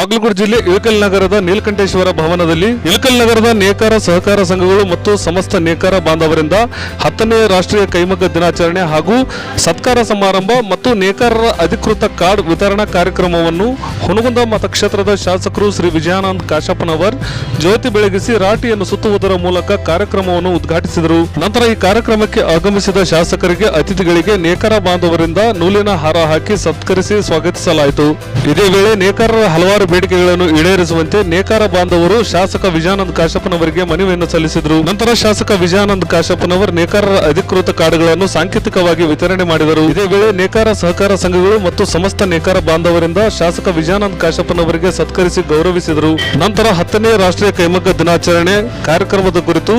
ಬಾಗಲಕೋಟೆ ಜಿಲ್ಲೆ ಇಳಕಲ್ ನಗರದ ನೀಲಕಂಠೇಶ್ವರ ಭವನದಲ್ಲಿ ಇಳಕಲ್ ನಗರದ ನೇಕಾರ ಸಹಕಾರ ಸಂಘಗಳು ಮತ್ತು ಸಮಸ್ತ ನೇಕಾರ ಬಾಂಧವರಿಂದ ಹತ್ತನೇ ರಾಷ್ಟ್ರೀಯ ಕೈಮಗ್ಗ ದಿನಾಚರಣೆ ಹಾಗೂ ಸತ್ಕಾರ ಸಮಾರಂಭ ಮತ್ತು ನೇಕಾರರ ಅಧಿಕೃತ ಕಾರ್ಡ್ ವಿತರಣಾ ಕಾರ್ಯಕ್ರಮವನ್ನು ಹುನಗುಂದ ಮತಕ್ಷೇತ್ರದ ಶಾಸಕರು ಶ್ರೀ ವಿಜಯಾನಂದ್ ಕಾಶಪ್ಪನವರ್ ಜ್ಯೋತಿ ಬೆಳಗಿಸಿ ರಾಟಿಯನ್ನು ಸುತ್ತುವುದರ ಮೂಲಕ ಕಾರ್ಯಕ್ರಮವನ್ನು ಉದ್ಘಾಟಿಸಿದರು. ನಂತರ ಈ ಕಾರ್ಯಕ್ರಮಕ್ಕೆ ಆಗಮಿಸಿದ ಶಾಸಕರಿಗೆ ಅತಿಥಿಗಳಿಗೆ ನೇಕಾರ ಬಾಂಧವರಿಂದ ನೂಲಿನ ಹಾರ ಹಾಕಿ ಸತ್ಕರಿಸಿ ಸ್ವಾಗತಿಸಲಾಯಿತು. ಇದೇ ವೇಳೆ ನೇಕಾರರ ಹಲವಾರು ಬೇಡಿಕೆಗಳನ್ನು ಈಡೇರಿಸುವಂತೆ ನೇಕಾರ ಬಾಂಧವರು ಶಾಸಕ ವಿಜಯಾನಂದ ಕಾಶಪ್ಪನವರಿಗೆ ಮನವಿಯನ್ನು ಸಲ್ಲಿಸಿದರು. ನಂತರ ಶಾಸಕ ವಿಜಯಾನಂದ ಕಾಶಪ್ಪನವರು ನೇಕಾರರ ಅಧಿಕೃತ ಕಾರ್ಡ್ಗಳನ್ನು ಸಾಂಕೇತಿಕವಾಗಿ ವಿತರಣೆ ಮಾಡಿದರು. ಇದೇ ವೇಳೆ ನೇಕಾರ ಸಹಕಾರ ಸಂಘಗಳು ಮತ್ತು ಸಮಸ್ತ ನೇಕಾರ ಬಾಂಧವರಿಂದ ಶಾಸಕ ವಿಜಯಾನಂದ ಕಾಶಪ್ಪನವರಿಗೆ ಸತ್ಕರಿಸಿ ಗೌರವಿಸಿದರು. ನಂತರ ಹತ್ತನೇ ರಾಷ್ಟ್ರೀಯ ಕೈಮಗ್ಗ ದಿನಾಚರಣೆ ಕಾರ್ಯಕ್ರಮದ ಕುರಿತು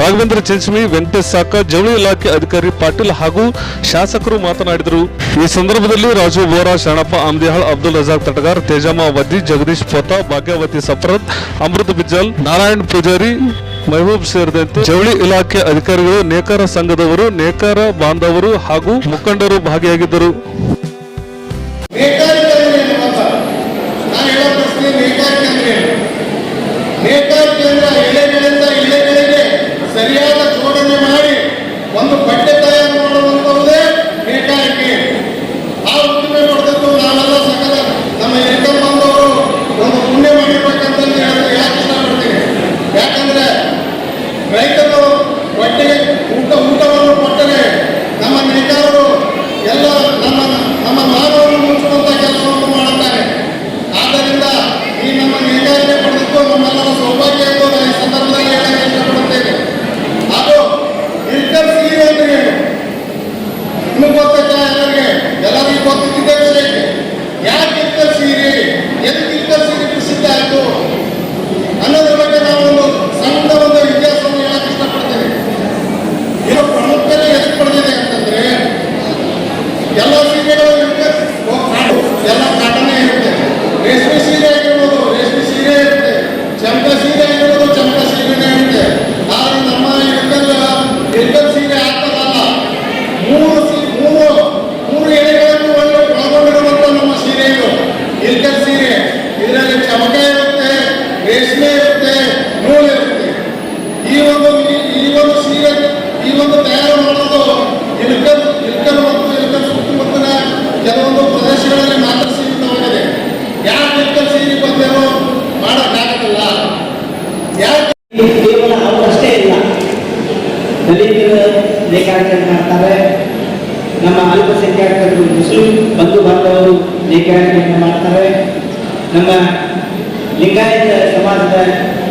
ರಾಘವೇಂದ್ರ ಚಂಚಮಿ, ವೆಂಕಟೇಶ್ ಸಾಕ, ಜವಳಿ ಇಲಾಖೆ ಅಧಿಕಾರಿ ಪಾಟೀಲ್ ಹಾಗೂ ಶಾಸಕರು ಮಾತನಾಡಿದರು. ಈ ಸಂದರ್ಭದಲ್ಲಿ ರಾಜು ಬೋರಾ, ಶರಣಪ್ಪ, ಆಮ್ದಿಹಾಳ್, ಅಬ್ದುಲ್ ರಜಾಕ್ ತಟಗಾರ್, ತೇಜಮ್ಮ ವದ್ದಿ ಜಗದೀಶ್ ಪೋತಾ ಭಾಗ್ಯವತಿ ಸಫರತ್, ಅಮೃತ್ ಬಿಜ್ಜಲ್ ನಾರಾಯಣ್ ಪೂಜಾರಿ, ಮಹಬೂಬ್ ಸೇರಿದಂತೆ ಜವಳಿ ಇಲಾಖೆ ಅಧಿಕಾರಿಗಳು, ನೇಕಾರ ಸಂಘದವರು, ನೇಕಾರ ಬಾಂಧವರು ಹಾಗೂ ಮುಖಂಡರು ಭಾಗಿಯಾಗಿದ್ದರು. ಕೇಂದ್ರ ಅಂದ್ರೆ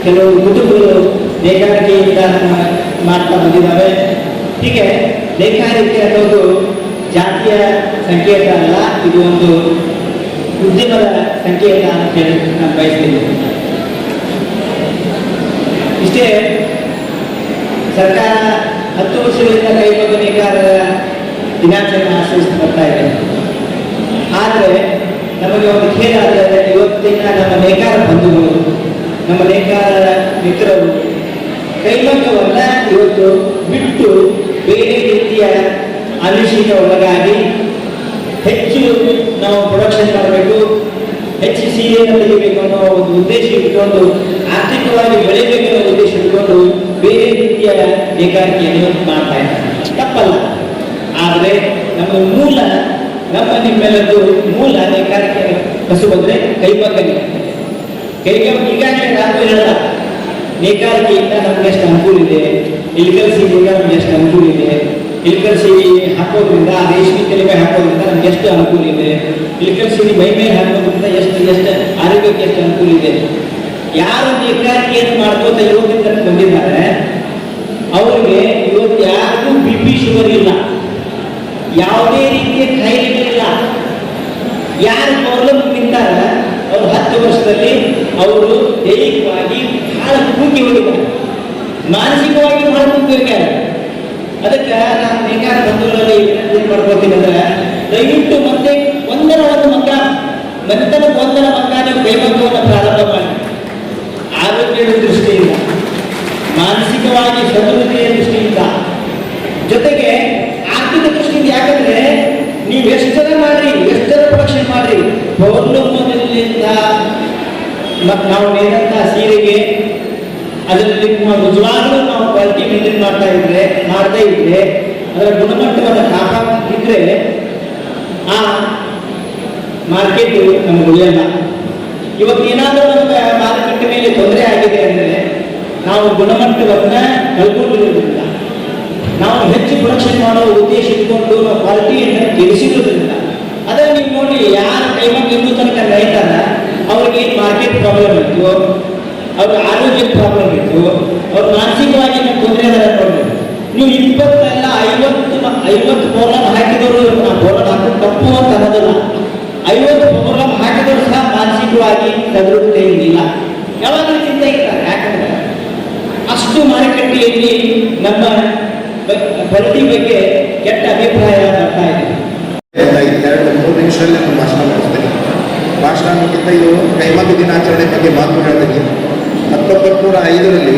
ಕೆಲವು ಮುದುಕರು ನಮ್ಮ ಮಾಡ್ತಾ ಬಂದಿದ್ದಾವೆ. ಹೀಗೆ ನೇಕಾರಿಕೆ ಅನ್ನೋದು ಜಾತಿಯ ಸಂಕೇತ ಅಲ್ಲ, ಇದು ಒಂದು ಉದ್ಯಮದ ಸಂಕೇತ ಅಂತ ಹೇಳಿ ನಾನು ಬಯಸ್ತೀನಿ. ಇಷ್ಟೇ ಸರ್ಕಾರ ಹತ್ತು ವರ್ಷಗಳಿಂದ ಕೈಗೊಂಡು ನೇಕಾರರ ದಿನಾಚರಣೆ ಆಚರಿಸ್ತಾ ಬರ್ತಾ ಇದೆ. ಆದರೆ ನಮಗೆ ಒಂದು ಖೇದ ಆದರೆ ಇವತ್ತಿನ ನಮ್ಮ ನಮ್ಮ ನೇಕಾರ ಮಿತ್ರರು. ಕೈಮಗ್ಗವನ್ನ ಇವತ್ತು ಬಿಟ್ಟು ಬೇರೆ ರೀತಿಯ ಅನುಶೀಲ ಒಳಗಾಗಿ ಹೆಚ್ಚು ನಾವು ಪ್ರೊಡಕ್ಷನ್ ಮಾಡಬೇಕು, ಹೆಚ್ಚು ಸೀರಿಯಲ್ ತೆಗಿಬೇಕು ಅನ್ನೋ ಒಂದು ಉದ್ದೇಶ ಇಟ್ಕೊಂಡು, ಆರ್ಥಿಕವಾಗಿ ಬೆಳೆಯಬೇಕು ಅನ್ನೋ ಉದ್ದೇಶ ಇಟ್ಕೊಂಡು ಬೇರೆ ರೀತಿಯ ನೇಕಾರಿಕೆಯನ್ನು ಮಾಡ್ತಾ ಇದ್ದಾರೆ. ತಪ್ಪಲ್ಲ. ಆದರೆ ನಮ್ಮ ಮೂಲ, ನಮ್ಮ ನಿಮ್ಮೆಲ್ಲದ್ದು ಮೂಲ ನೇಕಾರಿಕೆ ಕಸು ಕೈಮಗ್ಗ ಈಗಾಗಲೇ ನಾನು ಹೇಳಲ್ಲ ನೇಕಾರಿಕೆಯಿಂದ ನಮ್ಗೆ ಎಷ್ಟು ಅನುಕೂಲ ಇದೆ. ಇಲ್ಕಲ್ ಸೀರೆಗೆ ನಮ್ಗೆ ಎಷ್ಟು ಅನುಕೂಲ ಇದೆ. ಇಲ್ಕಲ್ ಸೀರೆ ಹಾಕೋದ್ರಿಂದ ರೇಷ್ಮೆ ತೆಲಿಗೆ ಹಾಕೋದ್ರಿಂದ ನಮ್ಗೆ ಎಷ್ಟು ಅನುಕೂಲ ಇದೆ. ಇಲ್ಕಲ್ ಸೀರೆ ಮೈ ಮೇಲೆ ಹಾಕೋದ್ರಿಂದ ಎಷ್ಟು ಎಷ್ಟು ಆರೋಗ್ಯಕ್ಕೆ ಎಷ್ಟು ಅನುಕೂಲ ಇದೆ. ಯಾರು ನೇಕಾರಿಕೆಯನ್ನು ಮಾಡ್ಕೋತ ಯೋಗದಿಂದ ಬಂದಿದ್ದಾರೆ, ಅವರಿಗೆ ಇವತ್ತು ಯಾರಿಗೂ ಬಿ ಪಿ ಶುಗರ್ ಇಲ್ಲ. ಯಾವುದೇ ರೀತಿಯ ಕಾಯಿಲೆಗಳಿಲ್ಲ ಯಾರು ಪ್ರಾಬ್ಲಮ್ ನಿಂತಾರ ಅವರು ಹತ್ತು ವರ್ಷದಲ್ಲಿ ಅವರು ದೈಹಿಕವಾಗಿ ಬಹಳ ಕೂಗಿ ಹೋಗಿದ್ದಾರೆ ಮಾನಸಿಕವಾಗಿ ಬಹಳ ಕೂಗಿ ಹೋಗ್ಯಾರ ಅದಕ್ಕೆ ನಾನು ಬೇಕಾದ ಬಂಧುಗಳಲ್ಲಿ ಏನು ಅಂದ್ರೆ, ದಯವಿಟ್ಟು ಮತ್ತೆ ಒಂದರ ಒಂದು ಮಗ ನಂತರ ಒಂದರ ಮಕ್ಕ ನೀವು ಕೈಮಗ್ಗವನ್ನು ಪ್ರಾರಂಭ ಮಾಡಿ. ಆರೋಗ್ಯದ ದೃಷ್ಟಿಯಿಂದ, ಮಾನಸಿಕವಾಗಿ ಸದೃಢತೆಯ ದೃಷ್ಟಿಯಿಂದ, ಜೊತೆಗೆ ಆರ್ಥಿಕ ದೃಷ್ಟಿಯಿಂದ ಯಾಕಂದ್ರೆ ನೀವು ಎಷ್ಟರ ಮಾಡ್ರಿ ಎಷ್ಟರ ಪ್ರೊಡಕ್ಷನ್ ಮಾಡ್ರಿ ಮ- ನಾವು ನೇದಂತ ಸೀರೆಗೆ ಅದರಲ್ಲಿ ನಿಜವಾಗ್ಲೂ ನಾವು ಕ್ವಾಲಿಟಿ ಮೇಂಟೈನ್ ಮಾಡ್ತಾ ಇದ್ರೆ ಮಾಡದೇ ಇದ್ರೆ, ಅದರ ಗುಣಮಟ್ಟವನ್ನು ಕಾಪಾಡಿದ್ರೆ ಆ ಮಾರ್ಕೆಟ್ ನಮ್ಗೆ ಉಳಿಯಲ್ಲ. ಇವತ್ತು ಏನಾದರೂ ಒಂದು ಮಾರುಕಟ್ಟೆ ಮೇಲೆ ತೊಂದರೆ ಆಗಿದೆ ಅಂದರೆ ನಾವು ಗುಣಮಟ್ಟವನ್ನ ಕಳ್ಕೊಂಡಿರೋದ್ರಿಂದ, ನಾವು ಹೆಚ್ಚು ಪ್ರೊಡಕ್ಷನ್ ಮಾಡೋ ಉದ್ದೇಶ ಇಟ್ಕೊಂಡು ಕ್ವಾಲಿಟಿಯನ್ನು ತಿಳಿಸಿರೋದ್ರಿಂದ, ಅದನ್ನ ನೀವು ನೋಡಿ ಯಾರ ಕೈಮಗ್ ಇನ್ನೂ ತನಕ ರೈತಾರ ಅವ್ರಿಗೆ ಮಾರ್ಕೆಟ್ ಪ್ರಾಬ್ಲಮ್ ಇತ್ತು, ಅವ್ರ ಆರೋಗ್ಯದ ಪ್ರಾಬ್ಲಮ್ ಇತ್ತು, ಅವ್ರ ಮಾನಸಿಕವಾಗಿ ತೊಂದರೆ ನೋಡಿ ನೀವು ಇಪ್ಪತ್ತಲ್ಲ ಐವತ್ತು ಐವತ್ತು ಪ್ರಾಬ್ಲಮ್ ಹಾಕಿದವರು ಆ ಪ್ರೋಗ್ರಾಮ್ ಹಾಕೋದು ತಪ್ಪು ಅಂತ ಅನ್ನೋದಿಲ್ಲ. ಐವತ್ತು ಪ್ರಾಬ್ಲಮ್ ಹಾಕಿದವರು ಸಹ ಮಾನಸಿಕವಾಗಿ ತದೃಪ್ತಿ ಇಲ್ಲ ಯಾವಾಗಲೂ ಚಿಂತೆ ಇಲ್ಲ ಯಾಕಂದ್ರೆ ಅಷ್ಟು ಮಾರುಕಟ್ಟೆಯಲ್ಲಿ ನಮ್ಮ ಕ್ವಾಲಿಟಿ ಬಗ್ಗೆ ಕೆಟ್ಟ ಅಭಿಪ್ರಾಯ ಬರ್ತಾ ಇದೆ. ಎರಡು, ಮೂರು ನಿಮಿಷದಲ್ಲಿ ಭಾಷಣ ಭಾಷಣ ಅನ್ನೋಕ್ಕಿಂತ ಇದು ಕೈಮಗ್ಗ ದಿನಾಚರಣೆ ಬಗ್ಗೆ ಮಾತು ಹೇಳ್ತೀನಿ ಹತ್ತೊಂಬತ್ತು ನೂರ ಐದರಲ್ಲಿ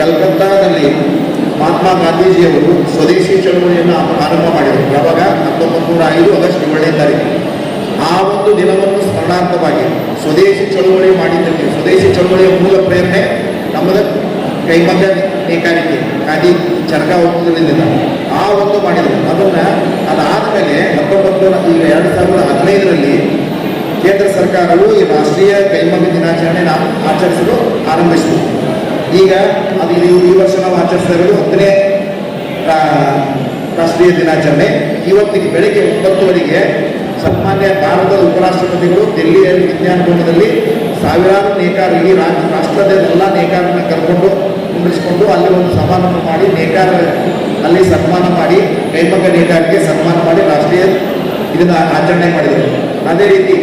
ಕಲ್ಕತ್ತಾದಲ್ಲಿ ಮಹಾತ್ಮ ಗಾಂಧೀಜಿಯವರು ಸ್ವದೇಶಿ ಚಳವಳಿಯನ್ನು ಆರಂಭ ಮಾಡಿದರು. ಯಾವಾಗ? ಹತ್ತೊಂಬತ್ತು ನೂರ ಐದು ಆಗಸ್ಟ್ ಏಳನೇ ತಾರೀಕು. ಆ ಒಂದು ದಿನವನ್ನು ಸ್ಮರಣಾರ್ಥವಾಗಿ ಸ್ವದೇಶಿ ಚಳವಳಿ ಮಾಡಿದ್ದಕ್ಕೆ, ಸ್ವದೇಶಿ ಚಳವಳಿಯ ಮೂಲ ಪ್ರೇರಣೆ ನಮ್ಮದ ಕೈಮಗ್ಗ ನೇಕಾರಿಕೆ ಖಾದಿ ಚರಕ ಹೋಗುವುದರಿಂದ ಆ ಒಂದು ಮಾಡಿದರು. ಅದನ್ನು ಅದಾದ ಮೇಲೆ ಹತ್ತೊಂಬತ್ತು ನೂರ ಈಗ ಎರಡು ಸಾವಿರದ ಹದಿನೈದರಲ್ಲಿ ಕೇಂದ್ರ ಸರ್ಕಾರವು ಈ ರಾಷ್ಟ್ರೀಯ ಕೈಮಗ್ಗ ದಿನಾಚರಣೆ ಆಚರಿಸಲು ಆರಂಭಿಸಿತು ಈಗ ಅದು ಈ ವರ್ಷ ನಾವು ಆಚರಿಸ್ತಾ ಇರೋದು ಹತ್ತನೇ ರಾ- ರಾಷ್ಟ್ರೀಯ ದಿನಾಚರಣೆ. ಇವತ್ತಿಗೆ ಬೆಳಗ್ಗೆ ಒಂಬತ್ತುವರೆಗೆ ಸನ್ಮಾನ್ಯ ಭಾರತದ ಉಪರಾಷ್ಟ್ರಪತಿಗಳು ದಿಲ್ಲಿಯ ವಿಜ್ಞಾನ ಭವನದಲ್ಲಿ ಸಾವಿರಾರು ನೇಕಾರ ಈ ರಾಜ್ಯ ರಾಷ್ಟ್ರದ ಎಲ್ಲ ನೇಕಾರರನ್ನ ಕರ್ಕೊಂಡು ಕುಂಡಿಸ್ಕೊಂಡು ಅಲ್ಲಿ ಒಂದು ಸಮಾರಂಭ ಮಾಡಿ ನೇಕಾರ ಅಲ್ಲಿ ಸನ್ಮಾನ ಮಾಡಿ ಕೈಮಗ್ಗ ನೇಕಾರರಿಗೆ ಸನ್ಮಾನ ಮಾಡಿ ರಾಷ್ಟ್ರೀಯ ಇದನ್ನು ಆಚರಣೆ ಮಾಡಿದರು. ಅದೇ ರೀತಿ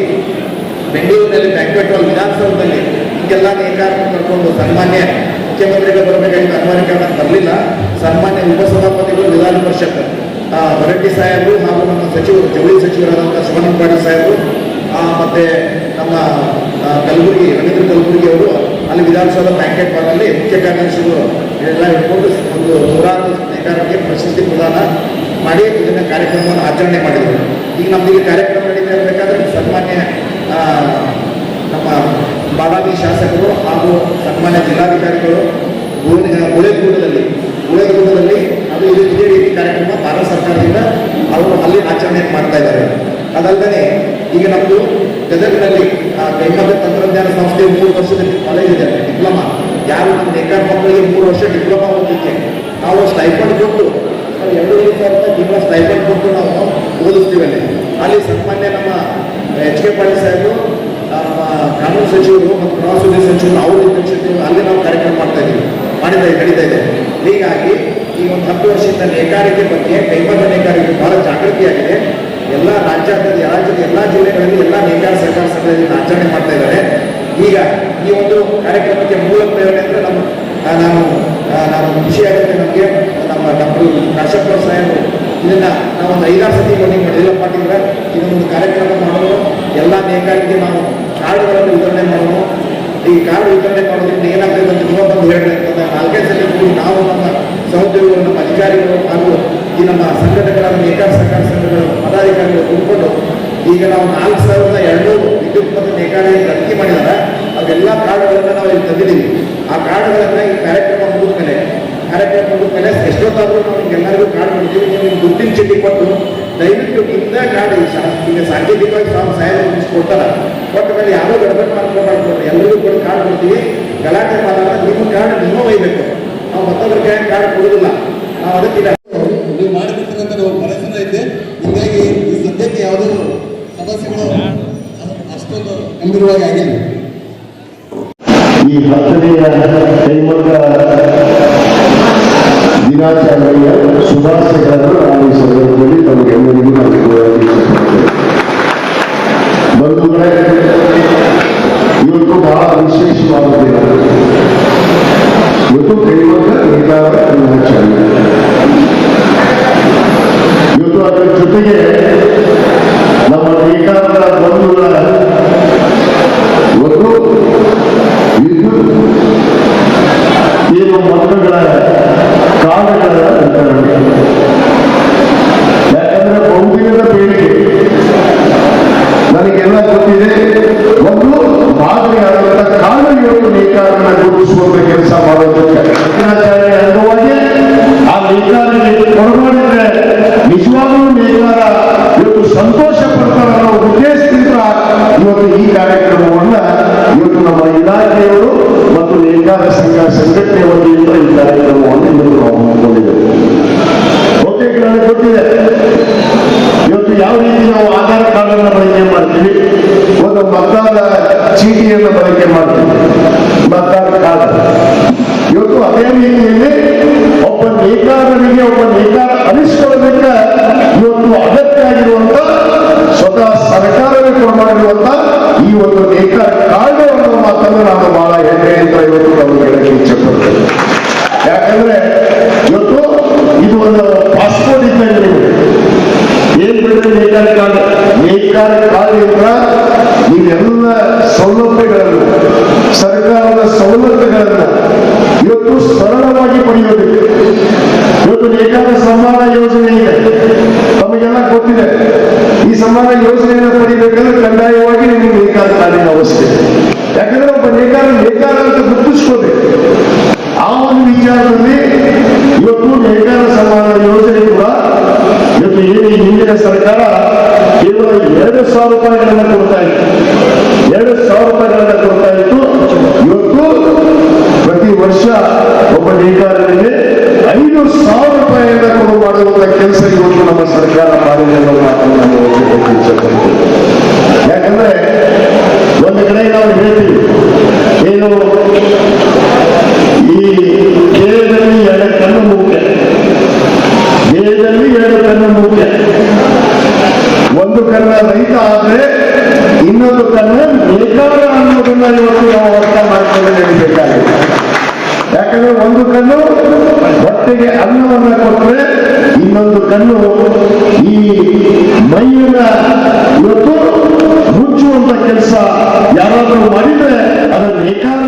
ಬೆಂಗಳೂರಿನಲ್ಲಿ ಬ್ಯಾಂಕ್ವೆಟ್ ಹಾಲ್ ವಿಧಾನಸೌಧದಲ್ಲಿ ಹಿಂಗೆಲ್ಲ ನೇಕಾರ ಕರ್ಕೊಂಡು ಸನ್ಮಾನ್ಯ ಮುಖ್ಯಮಂತ್ರಿಗಳು ಬರಬೇಕಾಗಿತ್ತು ಅನುಮಾನಿಕರಣ ಕಾರಣ ಬರಲಿಲ್ಲ. ಸನ್ಮಾನ್ಯ ಉಪಸಭಾಪತಿಗಳು ವಿಧಾನ ಪರಿಷತ್ ಹೊರಟ್ಟಿ ಸಾಹೇಬರು ಹಾಗೂ ನಮ್ಮ ಸಚಿವರು, ಜವಳಿ ಸಚಿವರಾದಂಥ ಶಿವನಂದ ಪಾಟೀಲ್ ಸಾಹೇಬರು ಮತ್ತು ನಮ್ಮ ಕಲಬುರಗಿ, ರವೀಂದ್ರ ಕಲಬುರಗಿ ಅವರು ಅಲ್ಲಿ ವಿಧಾನಸೌಧ ಬ್ಯಾಂಕೆಟ್ ಹಾಲ್ನಲ್ಲಿ ಮುಖ್ಯ ಕಾರ್ಯದರ್ಶಿಗಳು ಇದೆಲ್ಲ ಇಟ್ಕೊಂಡು ಒಂದು ನೂರಾರು ನೇಕಾರರಿಗೆ ಪ್ರಶಸ್ತಿ ಪ್ರದಾನ ಮಾಡಿ ಇದನ್ನ ಕಾರ್ಯಕ್ರಮವನ್ನು ಆಚರಣೆ ಮಾಡಿದರು. ಈಗ ನಮ್ದು ಕಾರ್ಯಕ್ರಮ ನಡೀತಾ ಇರಬೇಕಾದ್ರೆ ಸನ್ಮಾನ್ಯ ನಮ್ಮ ಬಾದಾಮಿ ಶಾಸಕರು ಹಾಗೂ ಸನ್ಮಾನ್ಯ ಜಿಲ್ಲಾಧಿಕಾರಿಗಳು ಗುಳೆಗೂಡದಲ್ಲಿ ಗುಳೆಗೂಡದಲ್ಲಿ ಅದು ಇದು ಇದೇ ರೀತಿ ಕಾರ್ಯಕ್ರಮ ಭಾರತ ಸರ್ಕಾರದಿಂದ ಅವರು ಅಲ್ಲಿ ಆಚರಣೆ ಮಾಡ್ತಾ ಇದ್ದಾರೆ. ಅದಲ್ಲದೆ ಈಗ ನಮ್ಮದು ಗದಗಿನಲ್ಲಿ ಬೆಂಗಳ ತಂತ್ರಜ್ಞಾನ ಸಂಸ್ಥೆ ಮೂರು ವರ್ಷದಲ್ಲಿ ಕಾಲೇಜ್ ಇದೆ ಡಿಪ್ಲೊಮಾ ಯಾರು ನಮ್ಮ ನೇಕಾರ ಮಕ್ಕಳಿಗೆ ಮೂರು ವರ್ಷ ಡಿಪ್ಲೊಮಾ ಓದಲಿಕ್ಕೆ, ನಾವು ಸ್ಟೈಫಂಡ್ ಕೊಟ್ಟು ನಾವು ರೂಪಾಯಿ ತಿಂಗಳ ಸ್ಟೈಫಂಡ್ ಕೊಟ್ಟು ನಾವು ಓದಿಸ್ತೀವಿ ಅಲ್ಲಿ. ಅಲ್ಲಿ ಸನ್ಮಾನ್ಯ ನಮ್ಮ ಎಚ್ ಕೆ ಪಾಟೀಲ್ ಸಾಹೇಬರು ನಮ್ಮ ಕಾನೂನು ಸಚಿವರು ಮತ್ತು ಪ್ರವಾಸೋದ್ಯಮ ಸಚಿವರು ಅವ್ರ ಅಧ್ಯಕ್ಷತೆ ಅಲ್ಲಿ ನಾವು ಕಾರ್ಯಕ್ರಮ ಮಾಡ್ತಾ ಇದ್ದೀವಿ ಮಾಡಿದ, ನಡೀತಾ ಇದೆ. ಹೀಗಾಗಿ ಈ ಒಂದು ಹತ್ತು ವರ್ಷದಿಂದ ನೇಕಾರಿಕೆ ಬಗ್ಗೆ ಕೈಮಗ್ಗ ನೇಕಾರಿಕೆ ಬಹಳ ಜಾಗೃತಿಯಾಗಿದೆ. ಎಲ್ಲ ರಾಜ್ಯದ ರಾಜ್ಯದ ಎಲ್ಲ ಜಿಲ್ಲೆಗಳಲ್ಲಿ ಎಲ್ಲ ನೇಕಾರ ಸರ್ಕಾರ ಸಂಘದಿಂದ ಆಚರಣೆ ಮಾಡ್ತಾ ಇದ್ದಾರೆ. ಈಗ ಈ ಒಂದು ಕಾರ್ಯಕ್ರಮಕ್ಕೆ ಮೂಲ ಪ್ರೇರಣೆ ಅಂದರೆ ನಮ್ಮ ನಾನು ನಾನು ಖುಷಿ ನಮಗೆ. ನಮ್ಮ ಡಾಕ್ಟರ್ ಕಾಶಪ್ಪ ಸಾಹೇಬರು. ಇದನ್ನ ನಾವು ಒಂದು ಐದಾರು ಸತಿ ಮೀಟಿಂಗ್ ಮಾಡಿಲ್ಲ ಪಾಟೀಲ್ರ ಇದೊಂದು ಕಾರ್ಯಕ್ರಮ ಮಾಡೋದು. ಎಲ್ಲ ನೇಕಾರಿಗೆ ನಾವು ಕಾರ್ಡ್ಗಳನ್ನು ವಿತರಣೆ ಮಾಡೋದು. ಈ ಕಾರ್ಡ್ ವಿತರಣೆ ಮಾಡೋದ್ರಿಂದ ಏನಾಗ್ತದೆ ಅಂತ ನೀವು ಬಂದು ಹೇಳಿ ಅಂತಂದ್ರೆ ನಾಲ್ಕೈದು ಸಲ ನಾವು ನಮ್ಮ ಸಹೋದ್ಯೋಗಿಗಳು, ನಮ್ಮ ಅಧಿಕಾರಿಗಳು ಹಾಗೂ ಈ ನಮ್ಮ ಸಂಘಟನೆಗಳಾದ ನೇಕಾರ ಸರ್ಕಾರ ಸಂಘಗಳ ಪದಾಧಿಕಾರಿಗಳು ಕೂತ್ಕೊಂಡು ಈಗ ನಾವು ನಾಲ್ಕು ಸಾವಿರದ ಎರಡುನೂರು ವಿದ್ಯುತ್ ಮತ್ತು ನೇಕಾರ ಏನು ಮಾಡಿದಾಗ ಅವೆಲ್ಲ ಕಾರ್ಡ್ಗಳನ್ನು ನಾವು ಇಲ್ಲಿ ತಂದಿದ್ದೀವಿ. ಆ ಕಾರ್ಡ್ಗಳನ್ನು ಈ ಕಾರ್ಯಕ್ರಮ ಮೇಲೆ ಕಾರ್ಯಕ್ರಮ ಮುಗಿದ ಮೇಲೆ ಎಷ್ಟೊತ್ತಾದರೂ ನಾವು ನಿಮ್ಗೆಲ್ಲರಿಗೂ ಕಾರ್ಡ್ ಕೊಡ್ತೀವಿ ನೀವು ನಿಮ್ಗೆ ಗುರುತಿನ ಚೀಟಿ ಕೊಟ್ಟು ದಯವಿಟ್ಟು ನಿಮ್ಮ ಕಾರ್ಡ್ ಈಗ ಸಾಂಕೇತಿಕವಾಗಿ ಸ್ವಾಮಿ ಸಹಾಯ ಕೊಡ್ತಾರ ಕೊಟ್ಟ ಮೇಲೆ ಯಾರೋ ಗಡಬಡ್ ಮಾಡ್ಕೊಂಡು ಎಲ್ಲರಿಗೂ ಕೂಡ ಕಾರ್ಡ್ ಕೊಡ್ತೀವಿ ಗಲಾಟೆ ಮಾಡಲ್ಲ ನಿಮ್ಮ ಕಾರ್ಡ್ ನಿಮ್ಮ ಒಯ್ಬೇಕು. ನಾವು ಮತ್ತೊಬ್ಬರ ಕೈ ಕಾರ್ಡ್ ಕೊಡುವುದಿಲ್ಲ ನಾವು ಅದಕ್ಕೆ. ನೀವು ಮಾಡಿರ್ತಕ್ಕಂಥ ನಾವು ಭರವಸೆ ಐತೆ. ಹೀಗಾಗಿ ಈ ಸದ್ಯಕ್ಕೆ ಯಾವುದೋ ಸಮಸ್ಯೆಗಳು ಅಷ್ಟೊಂದು ಗಂಭೀರವಾಗಿ ಆಗಿಲ್ಲ. ಈ ಹತ್ತನೆಯ ಕೈಮಗ್ಗ ದಿನಾಚರಣೆಯ ಶುಭಾಶಯಗಳನ್ನು ನಾನು ಈ ಸಂದರ್ಭದಲ್ಲಿ ನೇಕಾರನ ಗುರುತಿಸುವಂತ ಕೆಲಸ ಮಾಡೋದಕ್ಕೆ ದಿನಾಚರಣೆ ಅಂಗವಾಗಿ ಆ ನೇಕಾರರಿಗೆ ಕೊಡಮಾಡಿದ್ರೆ ನಿಜವಾಗ್ಲೂ ನೇಕಾರ ಇವತ್ತು ಸಂತೋಷ ಪಡ್ತಾರ ಉದ್ದೇಶದಿಂದ ಇವತ್ತು ಈ ಕಾರ್ಯಕ್ರಮವನ್ನ ಇವತ್ತು ನಮ್ಮ ಇಲಾಖೆಯವರು ಮತ್ತು ನೇಕಾರ ಸಂಘ ಸಂಘಟನೆ ವತಿಯಿಂದ ಈ ಕಾರ್ಯಕ್ರಮವನ್ನು ಇವತ್ತು ನಾವು ಹಮ್ಮಿಕೊಂಡಿದ್ದೇವೆ ಓಕೆ ಗೊತ್ತಿದೆ. ಇವತ್ತು ಯಾವ ರೀತಿ ನಾವು ಆಧಾರ್ ಕಾರ್ಡ್ ಬಳಕೆ ಮಾಡ್ತೀವಿ? ಒಂದು ಮತದಾರ ಚೀಟಿಯನ್ನು ಬಳಕೆ ಮಾಡ್ತೀವಿ. ಕಾರ್ಡ್ ಅನ್ನೋ ಮಾತನ್ನು ನಾನು ಬಹಳ ಹೆಮ್ಮೆಯಿಂದ ಇವತ್ತು ನಾನು ಹೇಳಕ್ಕೆ ಇಚ್ಛೆಪಡ್ತೇನೆ. ಯಾಕಂದ್ರೆ ಇವತ್ತು ಇದು ಒಂದು ಪಾಸ್ಪೋರ್ಟ್ ಇದ್ದಂಗೆ ನಿಮಗೆ ಏನ್ ಬಿಟ್ಟರೆ ನೇಕಾರ ಕಾರ್ಡ್ ನೇಕಾರ ಕಾರ್ಡ್ನಿಂದ ನೀವೆಲ್ಲ ಸೌಲಭ್ಯಗಳನ್ನು, ಸರ್ಕಾರದ ಸವಲತ್ತುಗಳನ್ನು ಇವತ್ತು ಸರಳವಾಗಿ ಪಡೆಯಬೇಕು ಇವತ್ತು ನೇಕಾರ ಸಮಾನ ಯೋಜನೆ ಇದೆ. ತಮಗೆಲ್ಲ ಗೊತ್ತಿದೆ. ಈ ಸಮಾನ ಯೋಜನೆಯನ್ನು ಪಡಿಬೇಕಂದ್ರೆ ಕಡ್ಡಾಯವಾಗಿ ನಿಮಗೆ ನೇಕಾರ ಕಾಲಿನ ಅವಸ್ಥೆ ಯಾಕಂದ್ರೆ ಒಬ್ಬ ನೇಕಾರ ನೇಕಾರ ಅಂತ ಗುರುತಿಸ್ಕೋಬೇಕು ಆ ಒಂದು ವಿಚಾರದಲ್ಲಿ ಇವತ್ತು ನೇಕಾರ ಸಮಾನ ಯೋಜನೆ ಕೂಡ ಇವತ್ತು ಏನು ಹಿಂದಿನ ಸರ್ಕಾರ ಕೇವಲ ಎರಡು ಸಾವಿರ ರೂಪಾಯಿಗಳನ್ನ ಕೊಡ್ತಾ ಇತ್ತು. ಎರಡು ಸಾವಿರ ರೂಪಾಯಿಗಳನ್ನ ಕೊಡ್ತಾ ಇತ್ತು. ಇವತ್ತು ಪ್ರತಿ ವರ್ಷ ಒಬ್ಬ ನೇಕಾರರಿಗೆ ಐದು ಸಾವಿರ ರೂಪಾಯಿಯನ್ನ ಕೊಡು ಮಾಡುವಂತ ಕೆಲಸ ಇವತ್ತು ನಮ್ಮ ಸರ್ಕಾರ ಎಂತ ಆದರೆ ಇನ್ನೊಂದು ಕಣ್ಣು ನೇಕಾರ ಅನ್ನೋದನ್ನ ಇವತ್ತು ನಾವು ಅರ್ಥ ಮಾಡ್ಕೊಂಡು ನಡೀಬೇಕಾಗಿದೆ. ಯಾಕಂದ್ರೆ ಒಂದು ಕಣ್ಣು ಹೊಟ್ಟೆಗೆ ಅನ್ನವನ್ನ ಕೊಟ್ಟರೆ ಇನ್ನೊಂದು ಕಣ್ಣು ಈ ಮೈಯನ್ನ ಇವತ್ತು ಮುಚ್ಚುವಂತ ಕೆಲಸ ಯಾರಾದರೂ ಮಾಡಿದ್ರೆ ಅದನ್ನು ನೇಕಾರ